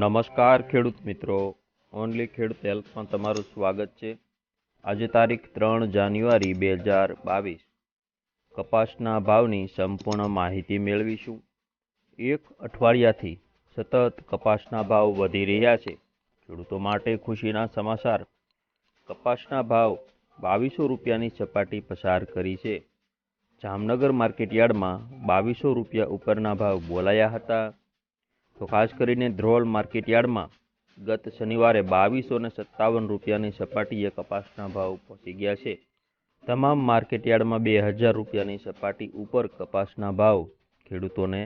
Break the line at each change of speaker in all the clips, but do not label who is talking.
નમસ્કાર ખેડૂત મિત્રો. ઓનલી ખેડૂત હેલ્પમાં તમારું સ્વાગત છે. આજે તારીખ ત્રણ જાન્યુઆરી બે હજાર બાવીસ. કપાસના ભાવની સંપૂર્ણ માહિતી મેળવીશું. એક અઠવાડિયાથી સતત કપાસના ભાવ વધી રહ્યા છે. ખેડૂતો માટે ખુશીના સમાચાર. કપાસના ભાવ બાવીસો રૂપિયાની સપાટી પસાર કરી છે. જામનગર માર્કેટયાર્ડમાં બાવીસો રૂપિયા ઉપરના ભાવ બોલાયા હતા. તો ખાસ કરીને ધ્રોલ માર્કેટયાર્ડમાં ગત શનિવારે બાવીસો ને સત્તાવન રૂપિયાની સપાટીએ કપાસના ભાવ પહોંચી ગયા છે. તમામ માર્કેટયાર્ડમાં બે હજાર રૂપિયાની સપાટી ઉપર કપાસના ભાવ ખેડૂતોને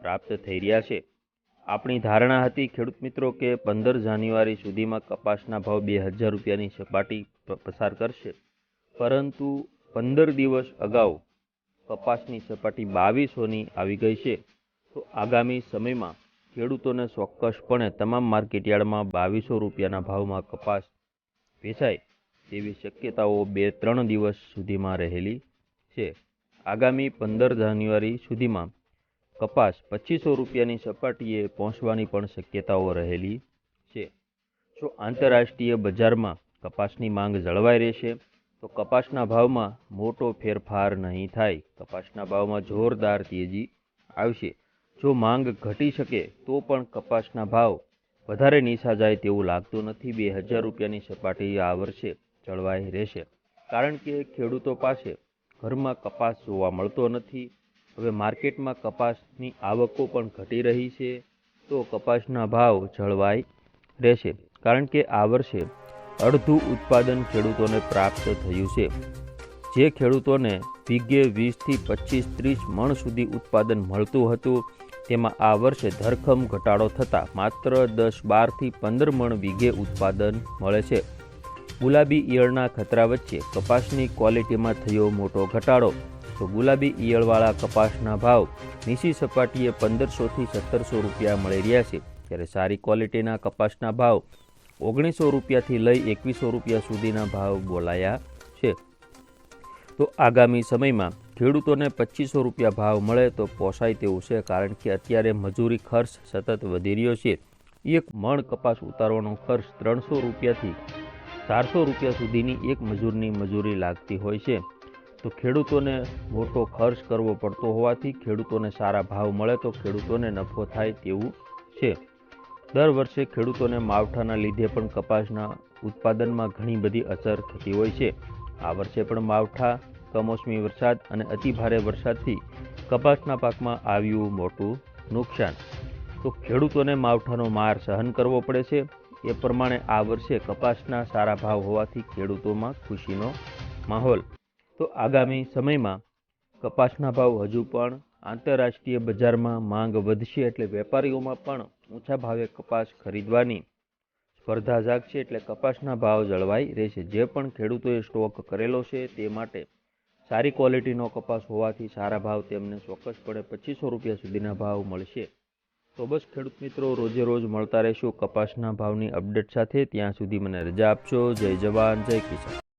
પ્રાપ્ત થઈ રહ્યા છે. આપણી ધારણા હતી ખેડૂત મિત્રો કે પંદર જાન્યુઆરી સુધીમાં કપાસના ભાવ બે હજાર રૂપિયાની સપાટી પસાર કરશે. પરંતુ પંદર દિવસ અગાઉ કપાસની સપાટી બાવીસોની આવી ગઈ છે. તો આગામી સમયમાં ખેડૂતોને ચોક્કસપણે તમામ માર્કેટયાર્ડમાં બાવીસો રૂપિયાના ભાવમાં કપાસ વેચાય તેવી શક્યતાઓ બે ત્રણ દિવસ સુધીમાં રહેલી છે. આગામી પંદર જાન્યુઆરી સુધીમાં કપાસ પચીસો રૂપિયાની સપાટીએ પહોંચવાની પણ શક્યતાઓ રહેલી છે. જો આંતરરાષ્ટ્રીય બજારમાં કપાસની માંગ જળવાઈ રહેશે, તો કપાસના ભાવમાં મોટો ફેરફાર નહીં થાય. કપાસના ભાવમાં જોરદાર તેજી આવશે. જો માંગ ઘટી શકે, તો પણ કપાસના ભાવ વધારે નીચા જાય તેવું લાગતું નથી. બે હજાર રૂપિયાની સપાટી આ વર્ષે જળવાઈ રહેશે. કારણ કે ખેડૂતો પાસે ઘરમાં કપાસ જોવા મળતો નથી. હવે માર્કેટમાં કપાસની આવકો પણ ઘટી રહી છે, તો કપાસના ભાવ જળવાઈ રહેશે. કારણ કે આ વર્ષે અડધું ઉત્પાદન ખેડૂતોને પ્રાપ્ત થયું છે. જે ખેડૂતોને વીઘે વીસથી પચીસ ત્રીસ મણ સુધી ઉત્પાદન મળતું હતું. તેમાં આ વર્ષે ધરખમ ઘટાડો થતાં માત્ર દસ બારથી પંદર મણ વીઘે ઉત્પાદન મળે છે. ગુલાબી ઈયળના ખતરા વચ્ચે કપાસની ક્વોલિટીમાં થયો મોટો ઘટાડો. તો ગુલાબી ઈયળવાળા કપાસના ભાવ નીચી સપાટીએ પંદરસોથી સત્તરસો રૂપિયા મળી રહ્યા છે. ત્યારે સારી ક્વોલિટીના કપાસના ભાવ ઓગણીસો રૂપિયાથી લઈ એકવીસો રૂપિયા સુધીના ભાવ બોલાયા છે. તો આગામી સમયમાં ખેડૂતોને પચીસો રૂપિયા ભાવ મળે તો પોસાય તેવું છે, કારણ કે અત્યારે મજૂરી ખર્ચ સતત વધી રહ્યો છે. એક મણ કપાસ ઉતારવાનો ખર્ચ ત્રણસો રૂપિયાથી ચારસો રૂપિયા સુધીની એક મજૂરની મજૂરી લાગતી હોય છે. તો ખેડૂતોને મોટો ખર્ચ કરવો પડતો હોવાથી ખેડૂતોને સારા ભાવ મળે તો ખેડૂતોને નફો થાય તેવું છે. દર વર્ષે ખેડૂતોને માવઠાના લીધે પણ કપાસના ઉત્પાદનમાં ઘણી બધી અસર થતી હોય છે. આ વર્ષે પણ માવઠા કમોસમી વરસાદ અને અતિભારે વરસાદથી કપાસના પાકમાં આવ્યું મોટું નુકસાન. તો ખેડૂતોને માવઠાનો માર સહન કરવો પડે છે. એ પ્રમાણે આ વર્ષે કપાસના સારા ભાવ હોવાથી ખેડૂતોમાં ખુશીનો માહોલ. તો આગામી સમયમાં કપાસના ભાવ હજુ પણ આંતરરાષ્ટ્રીય બજારમાં માંગ વધશે એટલે વેપારીઓમાં પણ ઊંચા ભાવે કપાસ ખરીદવાની સ્પર્ધા જાગશે એટલે કપાસના ભાવ જળવાઈ રહેશે. જે પણ ખેડૂતોએ સ્ટોક કરેલો છે તે માટે સારી ક્વોલિટીનો કપાસ હોવાથી સારા ભાવ તેમને ચોક્કસપણે પચીસો રૂપિયા સુધીના ભાવ મળશે. તો બસ ખેડૂત મિત્રો, રોજે રોજ મળતા રહેશું કપાસના ભાવની અપડેટ સાથે. ત્યાં સુધી મને રજા આપશો જય જવાન, જય કિસાન.